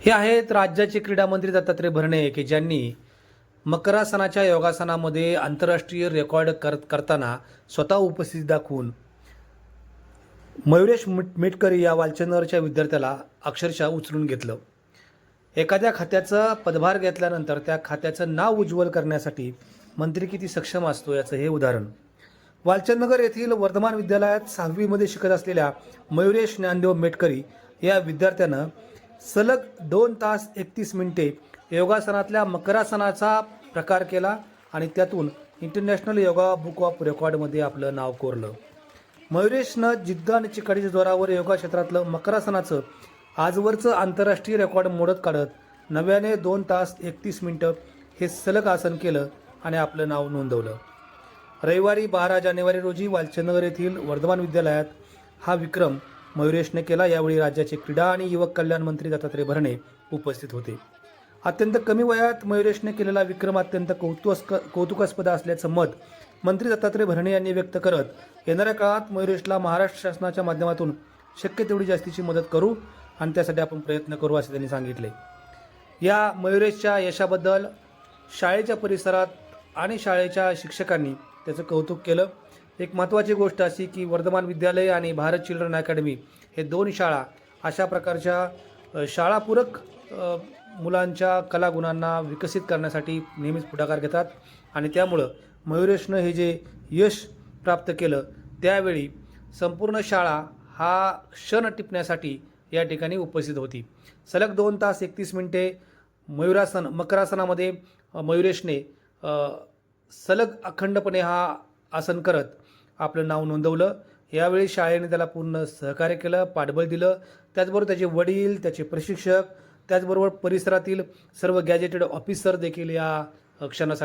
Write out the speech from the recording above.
हे आहेत राज्याचे क्रीडा मंत्री दत्तात्रय भरणे की ज्यांनी मकरासनाच्या योगासनामध्ये आंतरराष्ट्रीय रेकॉर्ड कर करताना स्वतः उपस्थिती दाखवून मयुरेश मिट- मिटकरी या वालचंदरच्या विद्यार्थ्याला अक्षरशः उचलून घेतलं. एखाद्या खात्याचा पदभार घेतल्यानंतर त्या खात्याचं नाव उज्ज्वल करण्यासाठी मंत्री किती सक्षम असतो याचं हे उदाहरण. वालचंदनगर येथील वर्धमान विद्यालयात सहावीमध्ये शिकत असलेल्या मयुरेश ज्ञानदेव मेटकरी या विद्यार्थ्यानं सलग दोन तास एकतीस मिनिटे योगासनातल्या मकरासनाचा प्रकार केला आणि त्यातून इंटरनॅशनल योगा बुक ऑफ रेकॉर्डमध्ये आपलं नाव कोरलं. मयुरेशनं जिद्द आणि चिकाटीच्या जोरावर योगा क्षेत्रातलं मकरासनाचं आजवरचं आंतरराष्ट्रीय रेकॉर्ड मोडत काढत नव्याने दोन तास एकतीस मिनटं हे सलग आसन केलं आणि आपलं नाव नोंदवलं. रविवारी बारा जानेवारी रोजी वालचंदनगर येथील वर्धमान विद्यालयात हा विक्रम मयुरेशने केला यावेळी राज्याचे क्रीडा आणि युवक कल्याण मंत्री दत्तात्रय भरणे उपस्थित होते. अत्यंत कमी वयात मयुरेशने केलेला विक्रम अत्यंत कौतुस्क कौतुकास्पद असल्याचं मत मंत्री दत्तात्रय भरणे यांनी व्यक्त करत येणाऱ्या काळात मयुरेशला महाराष्ट्र शासनाच्या माध्यमातून शक्य तेवढी जास्तीची मदत करू आणि त्यासाठी आपण प्रयत्न करू असे त्यांनी सांगितले. या मयुरेशच्या यशाबद्दल शाळेच्या परिसरात आणि शाळेच्या शिक्षकांनी त्याचं कौतुक केलं. एक महत्त्वाची गोष्ट अशी की वर्धमान विद्यालय आणि भारत चिल्ड्रन अकॅडमी हे दोन शाळा अशा प्रकारच्या शाळापूरक मुलांच्या कलागुणांना विकसित करण्यासाठी नेहमीच पुढाकार घेतात. आणि त्यामुळं मयुरेशनं हे जे यश प्राप्त केलं त्यावेळी संपूर्ण शाळा हा क्षण टिपण्यासाठी या ठिकाणी उपस्थित होती. सलग दोन तास एकतीस मिनिटे मयुरासन मकरासनामध्ये मयुरेशने सलग अखंडपणे हा आसन करत आपलं नाव नोंदवलं. यावेळी शाळेने त्याला पूर्ण सहकार्य केलं पाठबळ दिलं. त्याचबरोबर त्याचे वडील त्याचे प्रशिक्षक त्याचबरोबर परिसरातील सर्व गॅजेटेड ऑफिसर देखील या क्षणासाठी